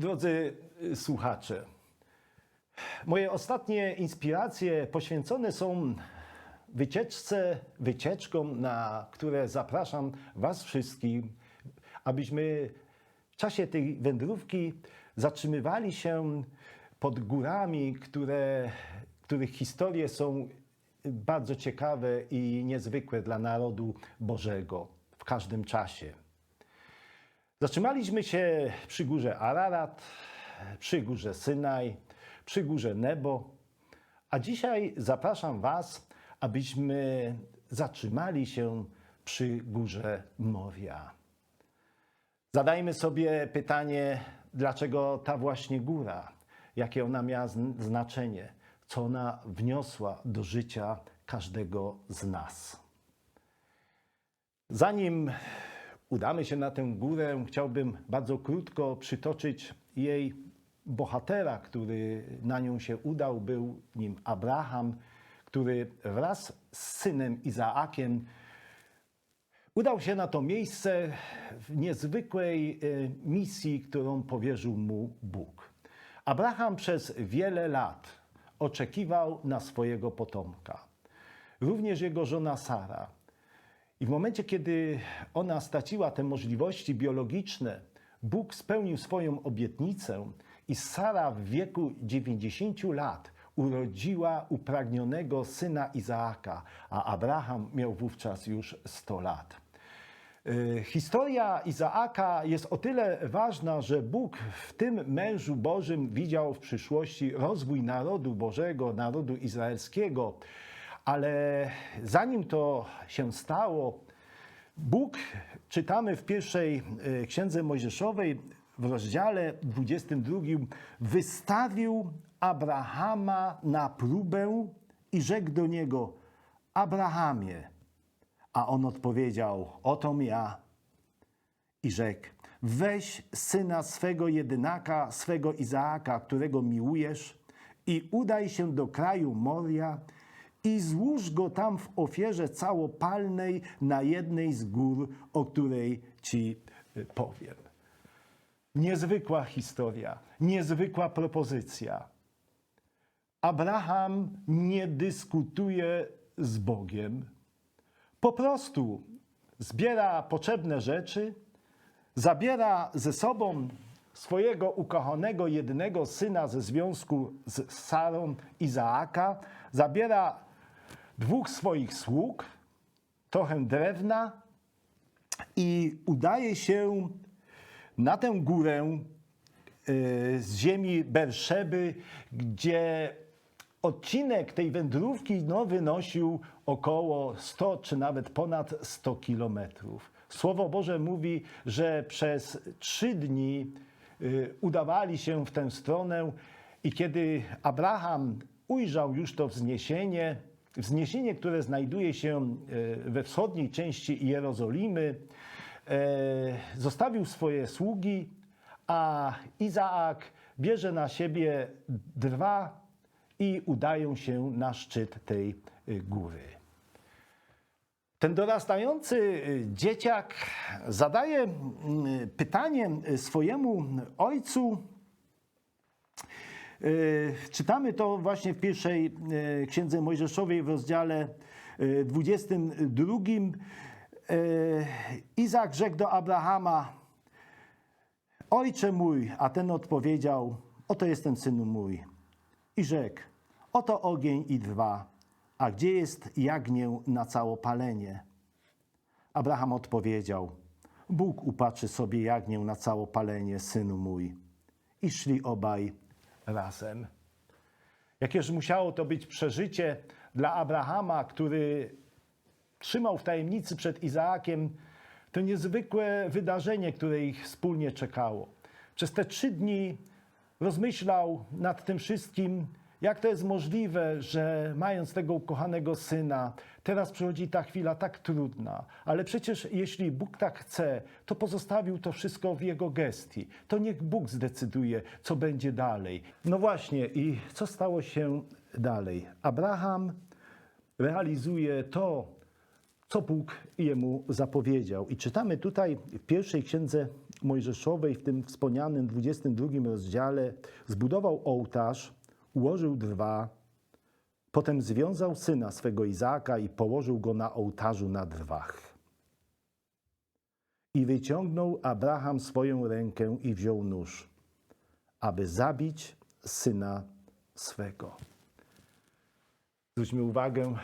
Drodzy y, słuchacze, moje ostatnie inspiracje poświęcone są wycieczce, wycieczkom, na które zapraszam Was wszystkich, abyśmy w czasie tej wędrówki zatrzymywali się pod górami, które, których historie są bardzo ciekawe i niezwykłe dla narodu Bożego w każdym czasie. Zatrzymaliśmy się przy górze Ararat, przy górze Synaj, przy górze Nebo, a dzisiaj zapraszam Was, abyśmy zatrzymali się przy górze Moria. Zadajmy sobie pytanie, dlaczego ta właśnie góra, jakie ona miała zn- znaczenie, co ona wniosła do życia każdego z nas. Zanim udamy się na tę górę, chciałbym bardzo krótko przytoczyć jej bohatera, który na nią się udał. Był nim Abraham, który wraz z synem Izaakiem udał się na to miejsce w niezwykłej e, misji, którą powierzył mu Bóg. Abraham przez wiele lat oczekiwał na swojego potomka. Również jego żona Sara. I w momencie, kiedy ona straciła te możliwości biologiczne, Bóg spełnił swoją obietnicę i Sara w wieku 90 lat urodziła upragnionego syna Izaaka, a Abraham miał wówczas już 100 lat. Y, Historia Izaaka jest o tyle ważna, że Bóg w tym mężu Bożym widział w przyszłości rozwój narodu Bożego, narodu izraelskiego. Ale zanim to się stało, Bóg, czytamy w pierwszej y, księdze Mojżeszowej, w rozdziale 22, wystawił Abrahama na próbę i rzekł do niego: Abrahamie. A on odpowiedział: Otom ja. I rzekł: Weź syna swego jedynaka, swego Izaaka, którego miłujesz, i udaj się do kraju Moria i złóż go tam w ofierze całopalnej na jednej z gór, o której ci y, powiem. Niezwykła historia, niezwykła propozycja. Abraham nie dyskutuje z Bogiem. Po prostu zbiera potrzebne rzeczy, zabiera ze sobą swojego ukochanego jednego syna ze związku z Sarą Izaaka, zabiera dwóch swoich sług, trochę drewna i udaje się na tę górę y, z ziemi Berszeby, gdzie odcinek tej wędrówki no, wynosił około 100 czy nawet ponad 100 kilometrów. Słowo Boże mówi, że przez trzy dni y, udawali się w tę stronę i kiedy Abraham ujrzał już to wzniesienie, wzniesienie, które znajduje się y, we wschodniej części Jerozolimy, e, zostawił swoje sługi, a Izaak bierze na siebie drwa i udają się na szczyt tej y, góry. Ten dorastający dzieciak zadaje pytanie swojemu ojcu. Y, Czytamy to właśnie w pierwszej y, księdze Mojżeszowej w rozdziale y, 22. Y, Izak rzekł do Abrahama: Ojcze mój, a ten odpowiedział: Oto jestem synu mój. I rzekł: Oto ogień i drwa, a gdzie jest jagnię na całopalenie? Abraham odpowiedział: Bóg upatrzy sobie jagnię na całopalenie, synu mój. I szli obaj razem. Jakież musiało to być przeżycie dla Abrahama, który trzymał w tajemnicy przed Izaakiem to niezwykłe wydarzenie, które ich wspólnie czekało. Przez te trzy dni rozmyślał nad tym wszystkim, jak to jest możliwe, że mając tego ukochanego syna, teraz przychodzi ta chwila tak trudna. Ale przecież jeśli Bóg tak chce, to pozostawił to wszystko w jego gestii. To niech Bóg zdecyduje, co będzie dalej. No właśnie, i co stało się dalej? Abraham realizuje to, co Bóg jemu zapowiedział. I czytamy tutaj w pierwszej księdze Mojżeszowej, w tym wspomnianym 22 rozdziale, zbudował ołtarz, ułożył drwa, potem związał syna swego Izaaka i położył go na ołtarzu na drwach. I wyciągnął Abraham swoją rękę i wziął nóż, aby zabić syna swego. Zwróćmy uwagę,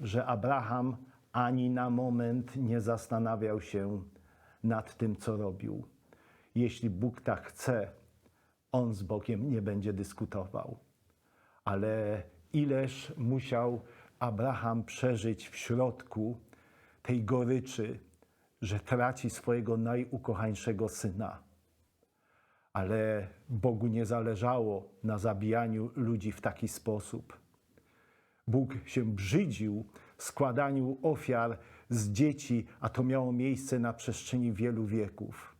że Abraham ani na moment nie zastanawiał się nad tym, co robił. Jeśli Bóg tak chce, on z Bogiem nie będzie dyskutował. Ale ileż musiał Abraham przeżyć w środku tej goryczy, że traci swojego najukochańszego syna. Ale Bogu nie zależało na zabijaniu ludzi w taki sposób. Bóg się brzydził składaniu ofiar z dzieci, a to miało miejsce na przestrzeni wielu wieków.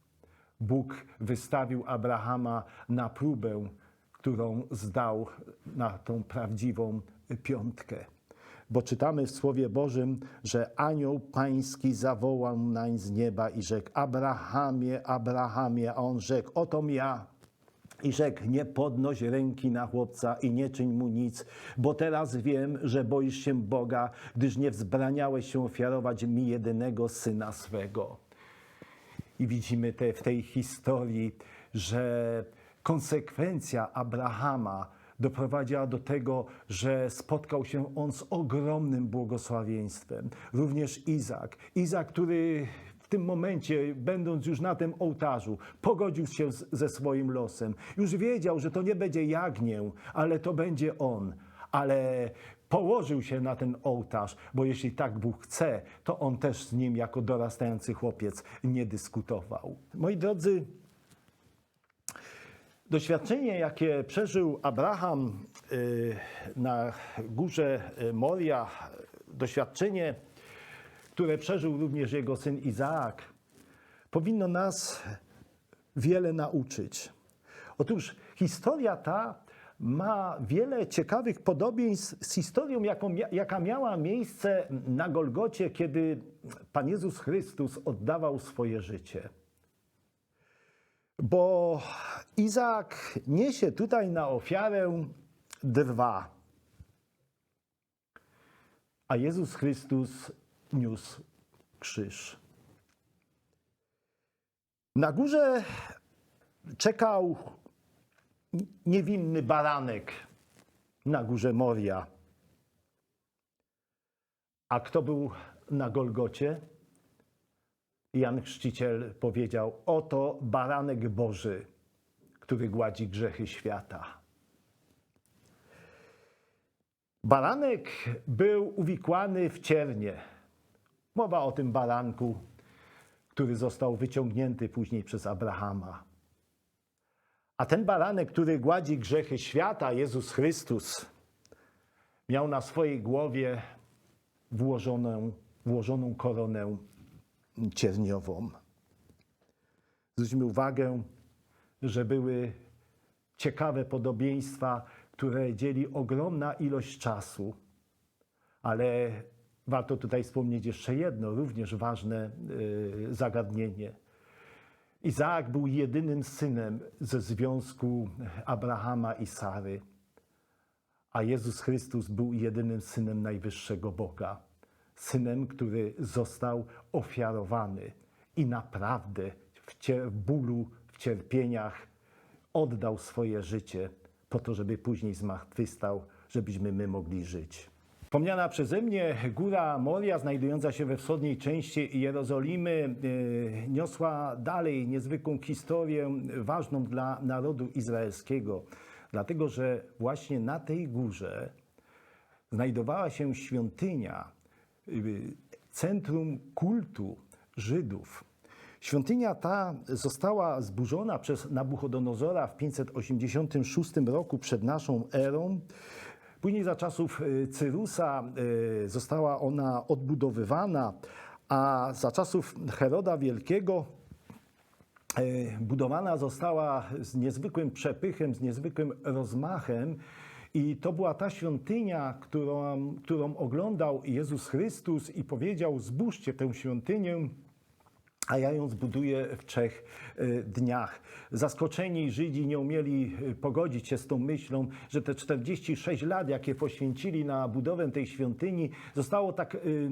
Bóg wystawił Abrahama na próbę, którą zdał na tą prawdziwą piątkę. Bo czytamy w Słowie Bożym, że anioł pański zawołał nań z nieba i rzekł: Abrahamie, Abrahamie, a on rzekł: Oto ja. I rzekł: Nie podnoś ręki na chłopca i nie czyń mu nic, bo teraz wiem, że boisz się Boga, gdyż nie wzbraniałeś się ofiarować mi jedynego syna swego. I widzimy te, w tej historii, że konsekwencja Abrahama doprowadziła do tego, że spotkał się on z ogromnym błogosławieństwem. Również Izak. Izak, który w tym momencie, będąc już na tym ołtarzu, pogodził się z, ze swoim losem. Już wiedział, że to nie będzie jagnię, ale to będzie on. Ale położył się na ten ołtarz, bo jeśli tak Bóg chce, to on też z nim jako dorastający chłopiec nie dyskutował. Moi drodzy, Doświadczenie, jakie przeżył Abraham y, na górze Moria, doświadczenie, które przeżył również jego syn Izaak, powinno nas wiele nauczyć. Otóż historia ta ma wiele ciekawych podobieństw z historią, jaką, jaka miała miejsce na Golgocie, kiedy Pan Jezus Chrystus oddawał swoje życie. Bo Izaak niesie tutaj na ofiarę drwa, a Jezus Chrystus niósł krzyż. Na górze czekał niewinny baranek na górze Moria. A kto był na Golgocie? Jan Chrzciciel powiedział: Oto baranek Boży, który gładzi grzechy świata. Baranek był uwikłany w ciernie. Mowa o tym baranku, który został wyciągnięty później przez Abrahama. A ten baranek, który gładzi grzechy świata, Jezus Chrystus, miał na swojej głowie włożoną, włożoną koronę cierniową. Zwróćmy uwagę, że były ciekawe podobieństwa, które dzieli ogromna ilość czasu, ale warto tutaj wspomnieć jeszcze jedno, również ważne y, zagadnienie. Izaak był jedynym synem ze związku Abrahama i Sary, a Jezus Chrystus był jedynym synem najwyższego Boga synem, który został ofiarowany i naprawdę w, w bólu, w cierpieniach oddał swoje życie po to, żeby później zmartwychwstał, żebyśmy my mogli żyć. Wspomniana przeze mnie góra Moria, znajdująca się we wschodniej części Jerozolimy, yy, niosła dalej niezwykłą historię, ważną dla narodu izraelskiego, dlatego że właśnie na tej górze znajdowała się świątynia, centrum kultu Żydów. Świątynia ta została zburzona przez Nabuchodonozora w 586 roku przed naszą erą. Później za czasów y, Cyrusa y, została ona odbudowywana, a za czasów Heroda Wielkiego y, budowana została z niezwykłym przepychem, z niezwykłym rozmachem I to była ta świątynia, którą, którą oglądał Jezus Chrystus i powiedział: Zbóżcie tę świątynię, a ja ją zbuduję w trzech y, dniach. Zaskoczeni Żydzi nie umieli y, pogodzić się z tą myślą, że te 46 lat, jakie poświęcili na budowę tej świątyni, zostało tak y,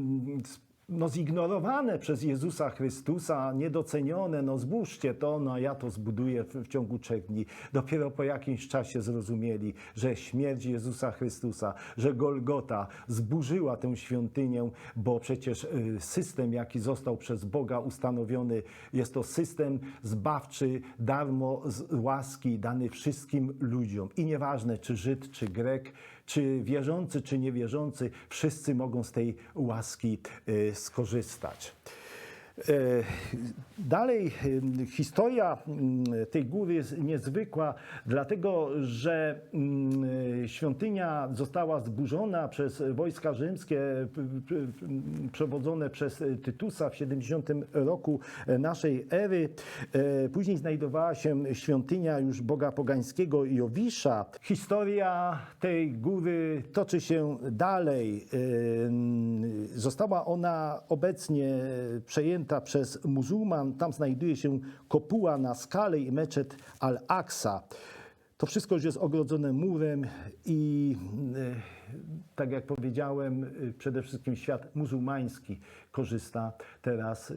no, zignorowane przez Jezusa Chrystusa, niedocenione. No zbóżcie to, no ja to zbuduję w, w ciągu trzech dni. Dopiero po jakimś czasie zrozumieli, że śmierć Jezusa Chrystusa, że Golgota zburzyła tę świątynię, bo przecież y, system, jaki został przez Boga ustanowiony, jest to system zbawczy, darmo z łaski, dany wszystkim ludziom. I nieważne, czy Żyd, czy Grek, czy wierzący, czy niewierzący, wszyscy mogą z tej łaski y, skorzystać. E, Dalej, y, historia mm, tej góry jest niezwykła, dlatego że mm, świątynia została zburzona przez wojska rzymskie przewodzone przez Tytusa w 70 roku naszej ery. E, Później znajdowała się świątynia już boga pogańskiego Jowisza. Historia tej góry toczy się dalej. E, Została ona obecnie przejęta przez muzułman. Tam znajduje się kopuła na skale i meczet Al-Aqsa. To wszystko już jest ogrodzone murem i e, tak jak powiedziałem, e, przede wszystkim świat muzułmański korzysta teraz e,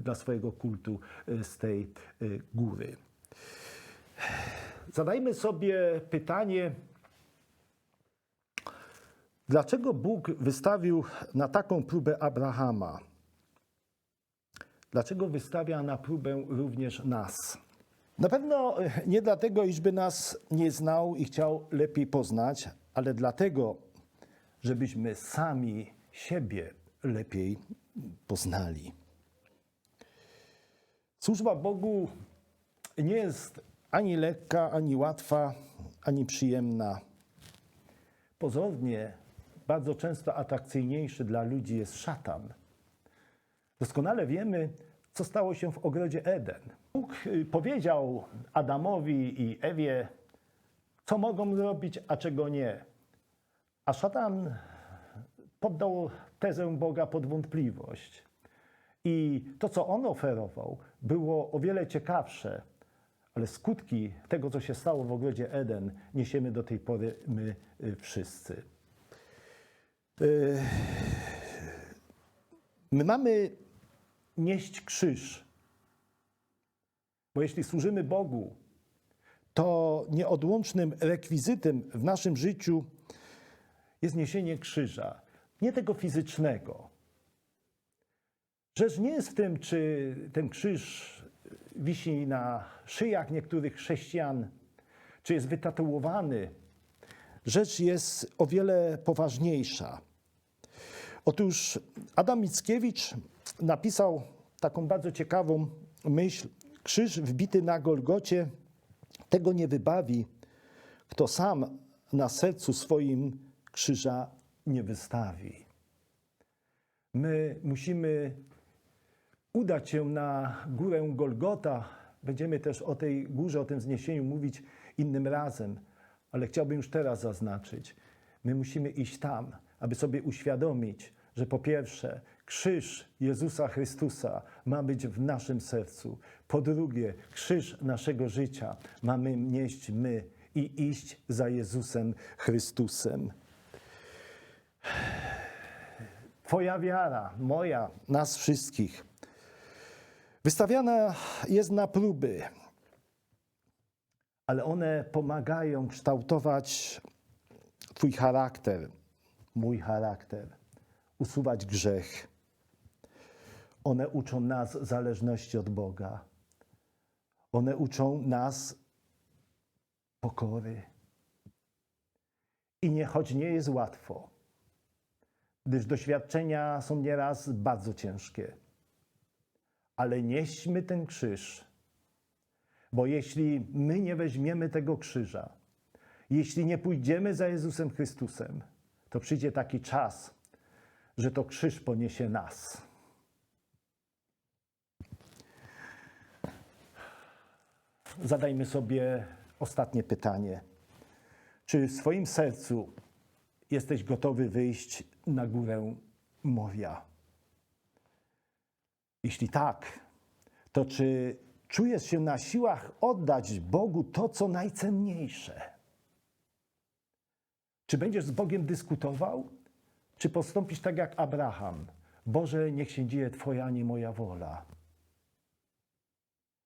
dla swojego kultu z tej góry. Zadajmy sobie pytanie, dlaczego Bóg wystawił na taką próbę Abrahama? Dlaczego wystawia na próbę również nas? Na pewno nie dlatego, iżby nas nie znał i chciał lepiej poznać, ale dlatego, żebyśmy sami siebie lepiej poznali. Służba Bogu nie jest ani lekka, ani łatwa, ani przyjemna. Pozornie bardzo często atrakcyjniejszy dla ludzi jest szatan. Doskonale wiemy, co stało się w ogrodzie Eden. Bóg y, powiedział Adamowi i Ewie, co mogą zrobić, a czego nie. A szatan poddał tezę Boga pod wątpliwość. I to, co on oferował, było o wiele ciekawsze, ale skutki tego, co się stało w ogrodzie Eden, niesiemy do tej pory my y, wszyscy. Y, My mamy nieść krzyż, bo jeśli służymy Bogu, to nieodłącznym rekwizytem w naszym życiu jest niesienie krzyża, nie tego fizycznego. Rzecz nie jest w tym, czy ten krzyż wisi na szyjach niektórych chrześcijan, czy jest wytatuowany. Rzecz jest o wiele poważniejsza. Otóż Adam Mickiewicz napisał taką bardzo ciekawą myśl. Krzyż wbity na Golgocie tego nie wybawi, kto sam na sercu swoim krzyża nie wystawi. My musimy udać się na górę Golgota. Będziemy też o tej górze, o tym zniesieniu mówić innym razem, ale chciałbym już teraz zaznaczyć, my musimy iść tam, aby sobie uświadomić, że po pierwsze, krzyż Jezusa Chrystusa ma być w naszym sercu. Po drugie, krzyż naszego życia mamy nieść my i iść za Jezusem Chrystusem. Twoja wiara, moja, nas wszystkich, wystawiana jest na próby, ale one pomagają kształtować Twój charakter, mój charakter, usuwać grzech. One uczą nas zależności od Boga. One uczą nas pokory. I nie, choć nie jest łatwo, gdyż doświadczenia są nieraz bardzo ciężkie, ale nieśmy ten krzyż, bo jeśli my nie weźmiemy tego krzyża, jeśli nie pójdziemy za Jezusem Chrystusem, to przyjdzie taki czas, że to krzyż poniesie nas. Zadajmy sobie ostatnie pytanie. Czy w swoim sercu jesteś gotowy wyjść na górę Moria? Jeśli tak, to czy czujesz się na siłach oddać Bogu to, co najcenniejsze? Czy będziesz z Bogiem dyskutował, czy postąpisz tak jak Abraham? Boże, niech się dzieje Twoja, a nie moja wola.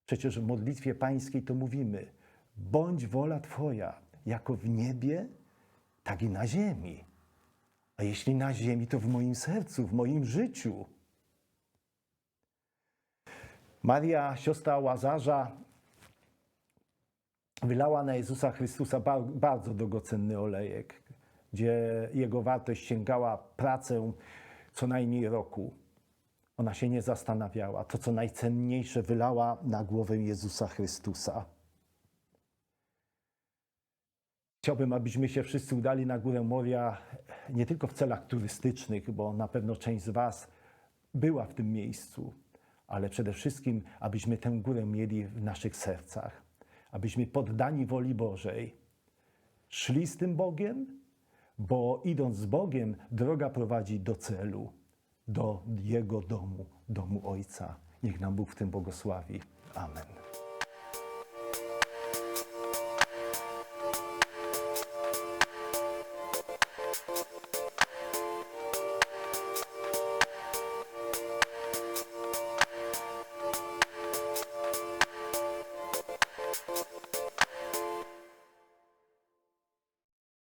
Przecież w modlitwie pańskiej to mówimy: bądź wola Twoja, jako w niebie, tak i na ziemi. A jeśli na ziemi, to w moim sercu, w moim życiu. Maria, siostra Łazarza, wylała na Jezusa Chrystusa ba- bardzo drogocenny olejek, gdzie jego wartość sięgała pracę co najmniej roku. Ona się nie zastanawiała. To, co najcenniejsze, wylała na głowę Jezusa Chrystusa. Chciałbym, abyśmy się wszyscy udali na Górę Moria nie tylko w celach turystycznych, bo na pewno część z Was była w tym miejscu, ale przede wszystkim, abyśmy tę górę mieli w naszych sercach, abyśmy poddani woli Bożej szli z tym Bogiem, bo idąc z Bogiem, droga prowadzi do celu, do Jego domu, domu Ojca. Niech nam Bóg w tym błogosławi. Amen.